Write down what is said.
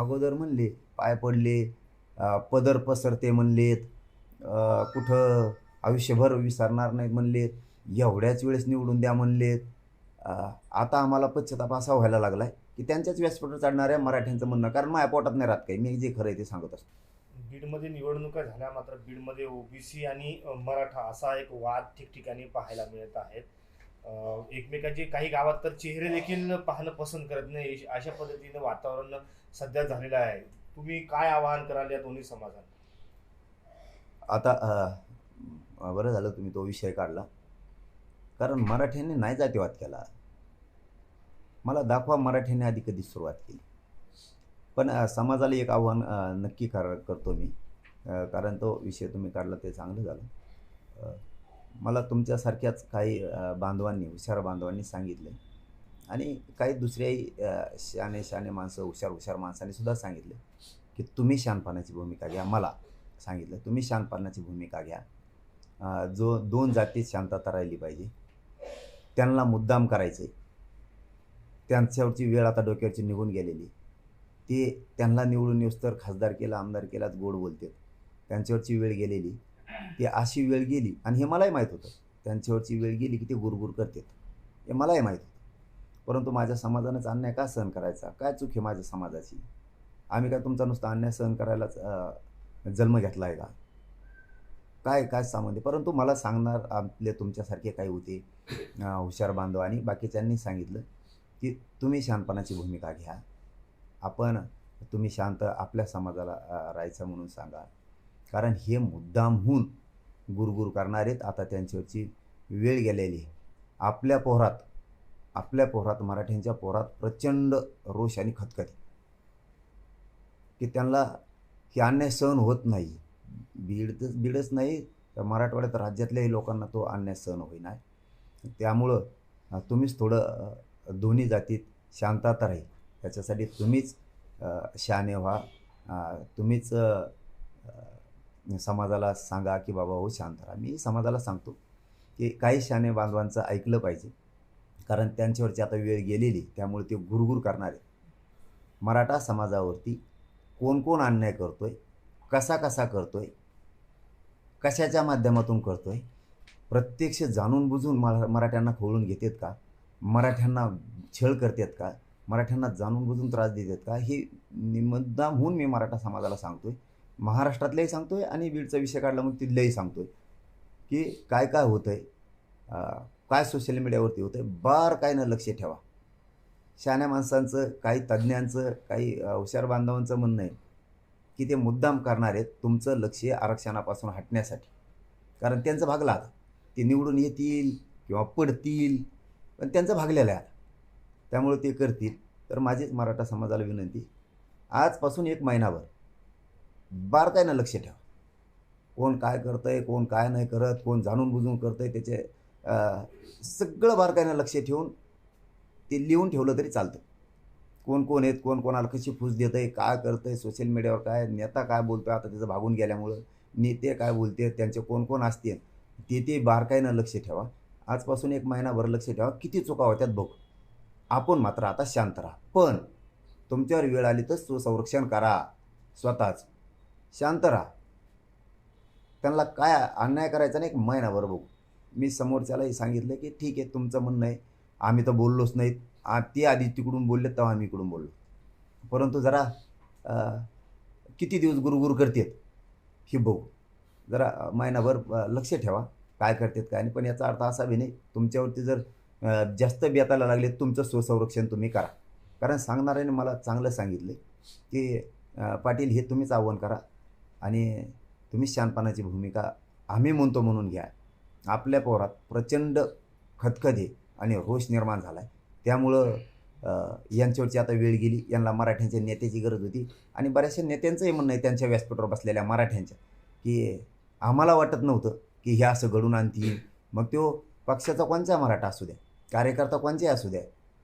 अगोदर म्हणले पाय पडले पदर पसरते म्हणलेत कुठं आयुष्यभर विसरणार नाहीत म्हणलेत एवढ्याच वेळेस निवडून द्या म्हणलेत. आता आम्हाला पश्चाताप असा व्हायला आहे की त्यांच्याच व्यासपीठावर चढणाऱ्या मराठ्यांचं म्हणणं कारण माझ्या पोटात नाही राहत काही मी जे खरं आहे ते सांगत असतो. बीडमध्ये निवडणुका झाल्या मात्र बीडमध्ये ओबीसी आणि मराठा असा एक वाद ठिकठिकाणी पाहायला मिळत आहेत. एकमेकांचे काही गावात तर चेहरे देखील पाहणं पसंत करत नाही. अशा पद्धतीनं वातावरण सध्या झालेलं आहे. तुम्ही काय आवाहन कराल या दोन्ही समाजात आता बरं झालं तुम्ही तो विषय काढला. कारण मराठ्यांनी नाही जातीवाद केला. मला दाखवा मराठ्यांनी आधी कधी सुरुवात केली. पण समाजाला एक आव्हान नक्की कर करतो मी. कारण तो विषय तुम्ही काढला ते चांगलं झालं. मला तुमच्यासारख्याच काही बांधवांनी हुशार बांधवांनी सांगितले. आणि काही दुसऱ्याही शाने शहाणे शहाणे माणसं हुशार हुशार माणसांनी सुद्धा सांगितले की तुम्ही शानपणाची भूमिका घ्या. मला सांगितलं तुम्ही शांतपणाची भूमिका घ्या. जो दोन जातीत शांतता राहिली पाहिजे त्यांना मुद्दाम करायचे त्यांच्यावरची वेळ आता डोक्यावरची निघून गेलेली. ते त्यांना निवडून येऊस तर खासदार केला आमदार केलाच गोड बोलतात. त्यांच्यावरची वेळ गेलेली. ती अशी वेळ गेली आणि हे मलाही माहीत होतं. त्यांच्यावरची वेळ गेली की ते गुरगुर करतात. हे मलाही माहीत होतं. परंतु माझ्या समाजानंच अन्याय का सहन करायचा? काय चूक आहे माझ्या समाजाची? आम्ही काय तुमचा नुसता अन्याय सहन करायलाच जन्म घेतला आहे का? काय काय संबंध परंतु मला सांगणार आपले तुमच्यासारखे काही होते हुशार बांधव आणि बाकीच्यांनी सांगितलं की तुम्ही शांतपणाची भूमिका घ्या. आपण तुम्ही शांत आपल्या समाजाला राहायचं म्हणून सांगा. कारण हे मुद्दामहून गुरगुर करणारेत. आता त्यांच्यावरची वेळ गेलेली आहे. आपल्या पोहरात आपल्या पोहरात मराठ्यांच्या पोहरात प्रचंड रोष आणि खतखती की त्यांना की अन्याय सहन होत नाही. बीड तर बीडच नाही. तर मराठवाड्यात राज्यातल्याही लोकांना तो अन्याय सहन होईना त्यामुळं तुम्हीच थोडं दोन्ही जातीत शांतता राहील त्याच्यासाठी तुम्हीच शहाणे व्हा. तुम्हीच समाजाला सांगा की बाबा हो शांत राहा. मी समाजाला सांगतो की काही शाने बांधवांचं ऐकलं पाहिजे. कारण त्यांच्यावरची आता वेळ गेलेली त्यामुळे ते गुरगुर करणार. आहे मराठा समाजावरती कोण कोण अन्याय करतो आहे कसा कसा करतो आहे कशाच्या माध्यमातून करतो आहे प्रत्यक्ष जाणून बुजून मरा मराठ्यांना खोळून घेतात का? मराठ्यांना छळ करतात का? मराठ्यांना जाणून बुजून त्रास देतात का? हे मुद्दाम होऊन मी मराठा समाजाला सांगतो आहे सांगतोय महाराष्ट्रातल्याही सांगतोय आणि बीडचा विषय काढला मग तिथल्याही सांगतोय. की काय काय होतं आहे काय सोशल मीडियावरती होतंय बार काय न लक्ष ठेवा. शहाण्या माणसांचं काही तज्ज्ञांचं काही हुशार बांधवांचं म्हणणं आहे की ते मुद्दाम करणार आहेत तुमचं लक्ष आरक्षणापासून हटण्यासाठी. कारण त्यांचं भागलं आता. ते निवडून येतील किंवा पडतील पण त्यांचं भागलेलं आहे आता. त्यामुळे ते करतील. तर माझीच मराठा समाजाला विनंती आजपासून एक महिनाभर बारकाईनं लक्ष ठेवा. कोण काय करतंय कोण काय नाही करत कोण जाणून बुजून करतंय त्याचे सगळं बारकाईनं लक्ष ठेवून ते लिहून ठेवलं तरी चालतं. कोण कोण आहेत कोण कोणाला कशी फूस देत आहे काय करतं आहे सोशल मीडियावर काय नेता काय बोलतो आहे आता त्याचं भागून गेल्यामुळं नेते काय बोलते त्यांचे कोण कोण असतील ते ते बारकाईनं लक्ष ठेवा. आजपासून एक महिनाभर लक्ष ठेवा किती चुका होत्यात बघ. आपण मात्र आता शांत राहा. पण तुमच्यावर वेळ आली तर सुसंरक्षण करा. स्वतःच. शांत राहा. त्यांना काय अन्याय करायचा नाही एक महिनाभर बघू. मी समोरच्यालाही सांगितलं की ठीक आहे तुमचं म्हणणं आहे. आम्ही तर बोललोच नाहीत. आ ते आधी तिकडून बोलले तेव्हा आम्ही इकडून बोललो. परंतु जरा किती दिवस गुरुगुरु करतात हे बघू. जरा महिनाभर लक्ष ठेवा काय करतात काय नाही. पण याचा अर्थ असा बी नाही तुमच्यावरती जर जास्त बेतायला लागले तुमचं स्वसंरक्षण तुम्ही करा. कारण सांगणाऱ्याने मला चांगलं सांगितलं की पाटील हे तुम्हीच आव्हान करा. आणि तुम्ही शानपणाची भूमिका आम्ही म्हणतो म्हणून घ्या. आपल्या पोरात प्रचंड खदखदे आणि रोष निर्माण झाला आहे त्यामुळं यांच्यावरची आता वेळ गेली. यांना मराठ्यांच्या नेत्याची गरज होती. आणि बऱ्याचशा नेत्यांचंही म्हणणं आहे त्यांच्या व्यासपीठावर बसलेल्या मराठ्यांच्या की आम्हाला वाटत नव्हतं की हे असं घडून आणतील. मग तो पक्षाचा कोणचा मराठा असू द्या कार्यकर्ता कोणचाही असू द्या